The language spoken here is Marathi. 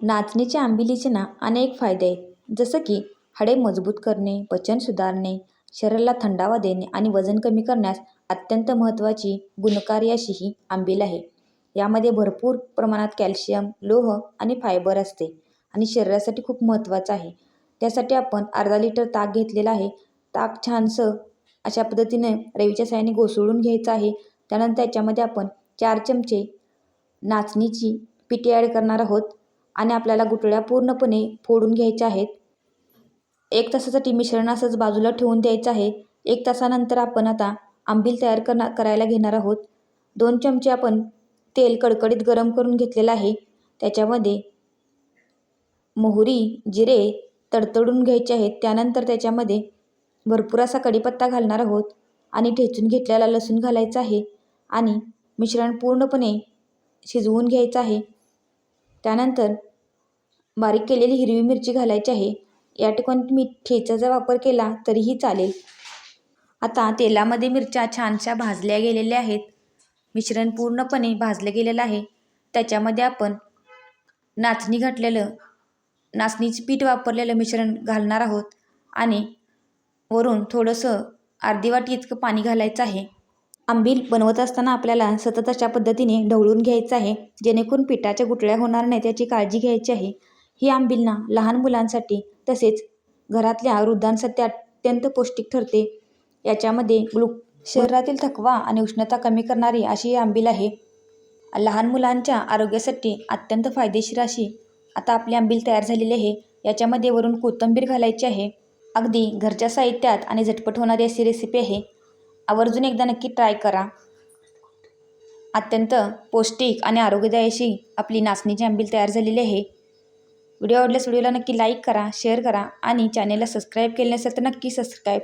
नाचणीच्या आंबिलीचे ना अनेक फायदे आहेत. जसं की हाडे मजबूत करणे पचन सुधारणे शरीराला थंडावा देणे आणि वजन कमी करण्यास अत्यंत महत्त्वाची गुणकारी अशी ही आंबील आहे. यामध्ये भरपूर प्रमाणात कॅल्शियम लोह आणि फायबर असते आणि शरीरासाठी खूप महत्त्वाचं आहे. त्यासाठी आपण अर्धा लिटर ताक घेतलेला आहे. ताक छानसं अशा पद्धतीने रवीच्या साह्याने घोसळून घ्यायचं आहे. त्यानंतर त्याच्यामध्ये आपण चार चमचे नाचणीची पिठी ॲड करणार आहोत. आणि आपल्याला गुठळ्या पूर्णपणे फोडून घ्यायच्या आहेत. एक तासासाठी मिश्रण असंच बाजूला ठेवून द्यायचं आहे. एक तासानंतर आपण आता आंबील तयार करणार करायला घेणार आहोत. दोन चमचे आपण तेल कडकडीत गरम करून घेतलेलं आहे. त्याच्यामध्ये मोहरी जिरे तडतडून घ्यायचे आहेत. त्यानंतर त्याच्यामध्ये भरपूर असा कढीपत्ता घालणार आहोत आणि ठेचून घेतलेला लसूण घालायचा आहे. आणि मिश्रण पूर्णपणे शिजवून घ्यायचं आहे. त्यानंतर बारीक केलेली हिरवी मिरची घालायची आहे. या ठिकाणी मी ठेचाचा वापर केला तरीही चालेल. आता तेलामध्ये मिरच्या छानशा भाजल्या गेलेल्या आहेत. मिश्रण पूर्णपणे भाजलं गेलेलं आहे. त्याच्यामध्ये आपण नाचणी घातलेलं नाचणीचं पीठ वापरलेलं मिश्रण घालणार आहोत. आणि वरून थोडंसं अर्धी वाटी इतकं पाणी घालायचं आहे. आंबील बनवत असताना आपल्याला सतत अशा पद्धतीने ढवळून घ्यायचं आहे जेणेकरून पिठाच्या गुटळ्या होणार नाहीत याची काळजी घ्यायची आहे. ही आंबीलना लहान मुलांसाठी तसेच घरातल्या वृद्धांसाठी अत्यंत पौष्टिक ठरते. याच्यामध्ये ग्लू शरीरातील थकवा आणि उष्णता कमी करणारी अशी ही आंबील आहे. लहान मुलांच्या आरोग्यासाठी अत्यंत फायदेशीर अशी आता आपली आंबील तयार झालेली आहे. याच्यामध्ये वरून कोथिंबीर घालायची आहे. अगदी घरच्या साहित्यात आणि झटपट होणारी अशी रेसिपी आहे. आवर्जून एकदा नक्की ट्राय करा. अत्यंत पौष्टिक आणि आरोग्यदायी अशी आपली नाचणीची आंबील तयार झालेली आहे. व्हिडिओ आवडल्यास व्हिडिओला नक्की लाईक करा शेअर करा आणि चॅनेलला सबस्क्राईब केले नसेल तर नक्की सबस्क्राईब